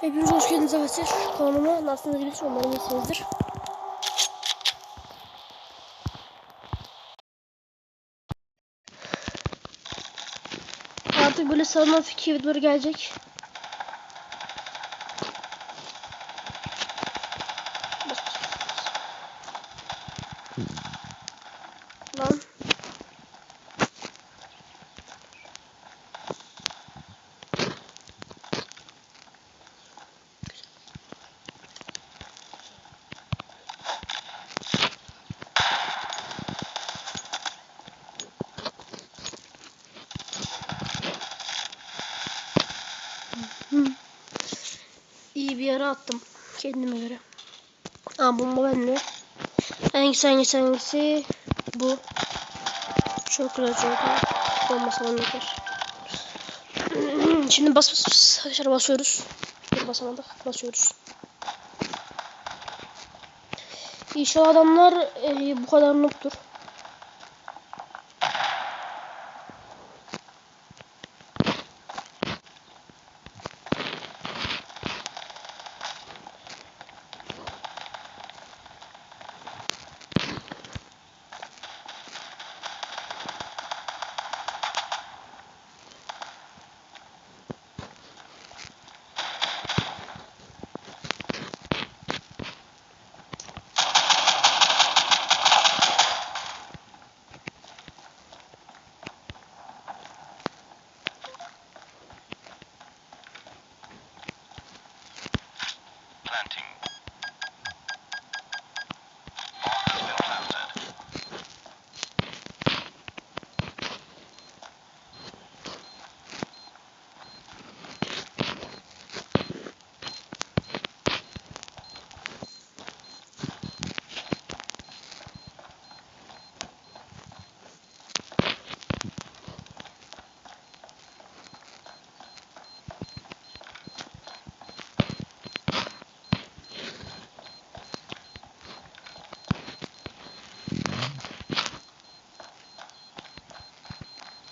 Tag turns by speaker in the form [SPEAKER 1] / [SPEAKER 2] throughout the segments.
[SPEAKER 1] Hepiniz hoş geldiniz arkadaşlar. Kanalıma nasılsınız bilirsiniz umarım iyisinizdir. Artık böyle sarma fikir videoları gelecek. Lan. İyi bir yere attım. Kendime göre. Aa bomba bende. Hangisi hangisi hangisi? Bu. Çok güzel çok güzel. Bomba sana yeter. Şimdi bas bas bas. Arkadaşlar basıyoruz. Bir basamadık. Basıyoruz. İnşallah adamlar e, bu kadar noob'tur.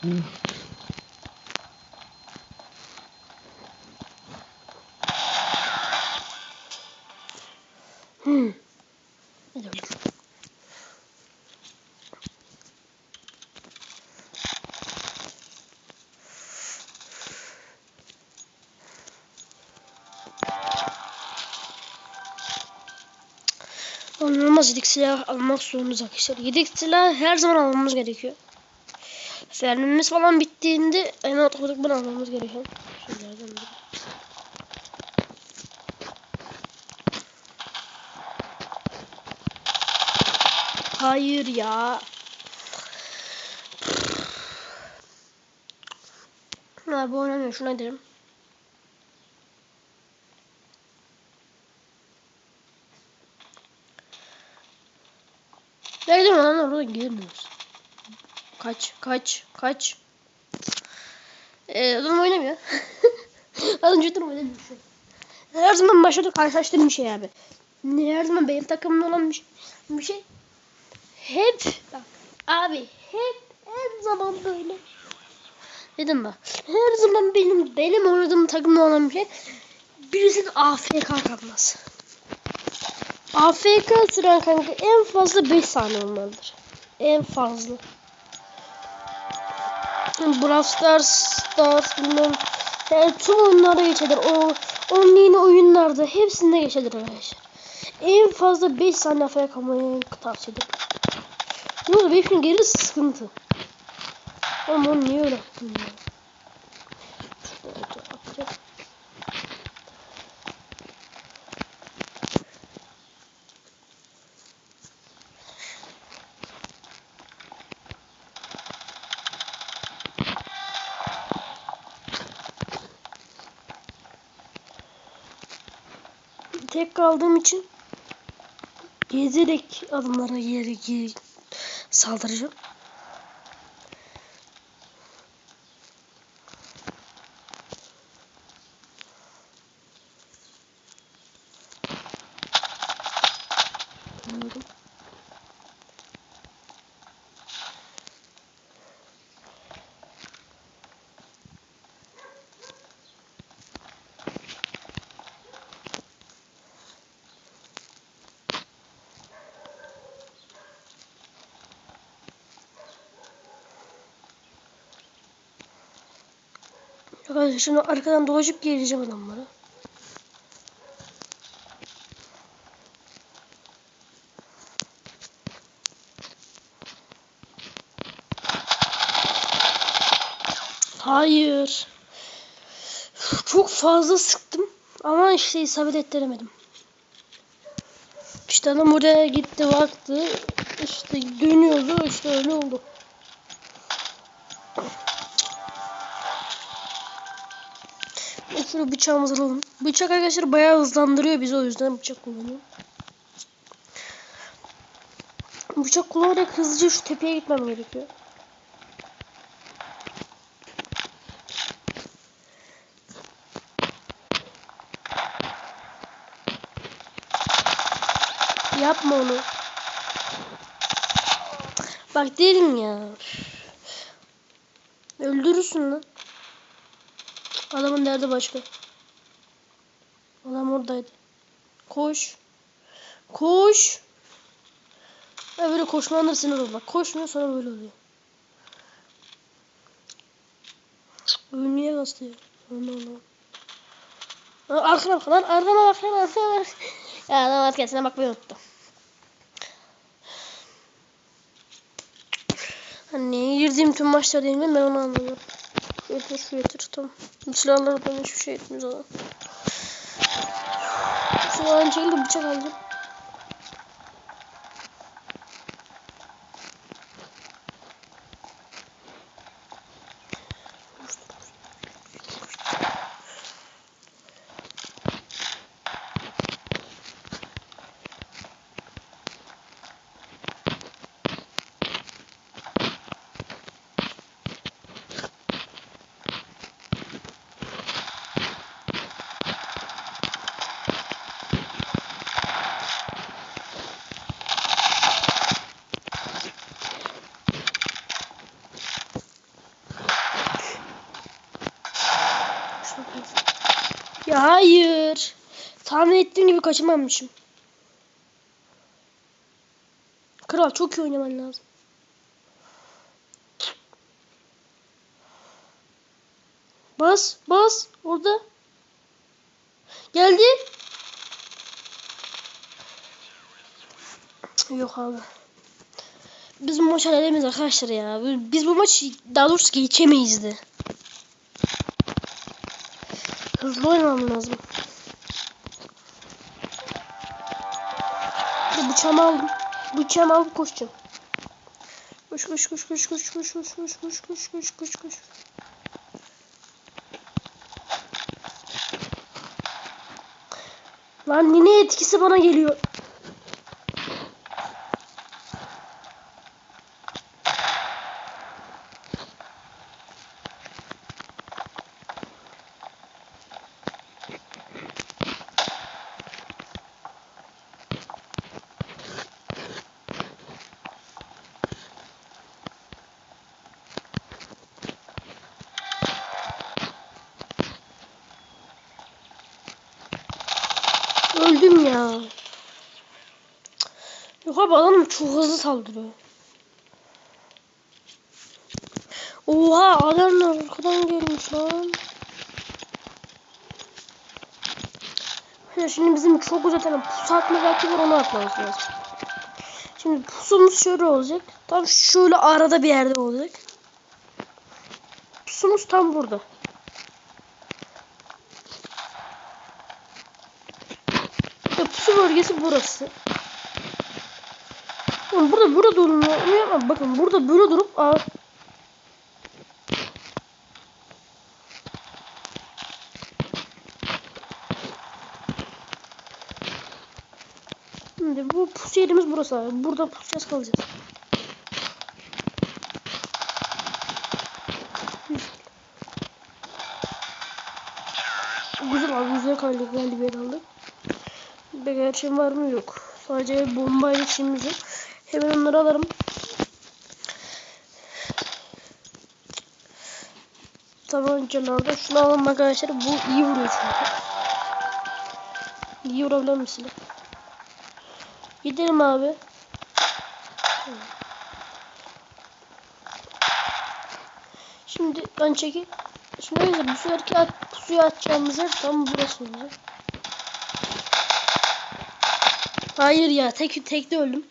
[SPEAKER 1] Hmm. Olmaz almak zorundayız arkadaşlar. Yedik silah her zaman almamız gerekiyor. Fermimiz falan bittiğinde hemen otomatikman almamız gerekiyor. Şunlardan biri. Hayır ya. Ha bu oynamıyor. Şuna gidelim. Gidiyorsun lan? Orada gidemiyoruz. Kaç, kaç, kaç. Ee, adam oynamıyor. Az önce şu an. Her zaman başarılı karşılaştığım bir şey abi. Her zaman benim takımımda olan bir şey. Bir şey. Hep bak abi hep her zaman böyle. Dedim bak. Her zaman benim benim oynadığım takımda olan bir şey. Birisinin AFK kalması. AFK süren kanka en fazla 5 saniye olmalıdır. En fazla. Brawl Stars, Stars bilmem. Yani tüm oyunlarda geçerler. O online oyunlarda hepsinde geçerler arkadaşlar. En fazla 5 saniye AFK kalmayı tavsiye ederim. Ne oldu? 5 gün geri sıkıntı. Onu niye öyle yaptın ya? Şöyle atacağım. Tek kaldığım için gezerek adımlara geri geri saldıracağım. Bilmiyorum. Arkadaşlar şimdi arkadan dolaşıp geleceğim adamlara. Hayır. Çok fazla sıktım ama işte isabet ettiremedim. İşte adam oraya gitti baktı. İşte dönüyordu işte öyle oldu. Şöyle bıçağımızı alalım. Bıçak arkadaşlar bayağı hızlandırıyor bizi o yüzden bıçak kullanıyorum. Bıçak kullanarak hızlıca şu tepeye gitmem gerekiyor. Yapma onu. Bak dedim ya. Öldürürsün lan. Adamın derdi başka. Adam oradaydı. Koş. Koş. Ya böyle koşmandır sinir olur. Bak koşmuyor sonra böyle oluyor. Ölmeye bastı ya. Allah Allah. Arkana bak lan arkana bak lan arkana bak. Ya adam arkasına bakmayı unuttum. Hani girdiğim tüm maçlar değil mi ben onu anladım. Yeter şu yeter tamam. Hiçbir şey etmiyor zaten. Şu an çekildi bıçak aldım. Şuna koy. Ya hayır. Tahmin ettiğim gibi kaçırmamışım. Kral çok iyi oynaman lazım. Bas, bas. Orada. Geldi. Yok abi. Biz bu maçı halledemeyiz arkadaşlar ya. Biz bu maçı daha doğrusu geçemeyiz de. Hızlı oynamam lazım. Bıçağımı aldım. Bıçağımı alıp koşacağım. Koş koş koş koş koş koş koş koş koş koş koş koş koş. Lan nine etkisi bana geliyor. Öldüm ya. Yok abi adam çok hızlı saldırıyor. Oha adamlar arkadan gelmiş lan. Şimdi bizim çok güzel tane pusu atma belki var onu atmamız lazım. Şimdi pusumuz şöyle olacak. Tam şöyle arada bir yerde olacak. Pusumuz tam burada. Pusu bölgesi burası. Oğlum burada burada. Onu yapma. Bakın burada böyle durup aa, Şimdi bu pusu yerimiz burası abi. Burada pusacağız kalacağız. Güzel abi güzel kaldık galibiyet aldık. Pek her şeyim var mı yok. Sadece bombayla işimiz yok. Hemen onları alırım. Tamam canlarda şunu alalım arkadaşlar. Bu iyi vuruyor çünkü. İyi vurabilen bir silah. Gidelim abi. Şimdi ben çekip Şimdi arkadaşlar bu seferki at, pusuya atacağımız yer tam burası olacak. Hayır ya tek tekte öldüm.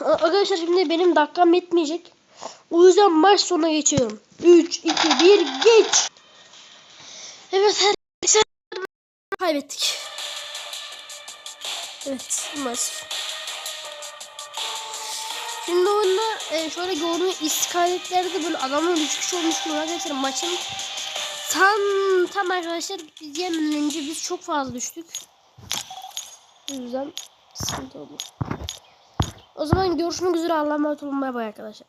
[SPEAKER 1] Arkadaşlar şimdi benim dakikam yetmeyecek. O yüzden maç sonuna geçiyorum. 3, 2, 1 geç. Evet arkadaşlar kaybettik. Evet maalesef. Şimdi oyunda e, şöyle gördüğünüz istikaretlerde böyle adamın 3 kişi olmuş gibi arkadaşlar maçın tam tam arkadaşlar biz yemeden önce biz çok fazla düştük. O yüzden sıkıntı oldu. O zaman görüşmek üzere Allah'a emanet olun bay bay arkadaşlar.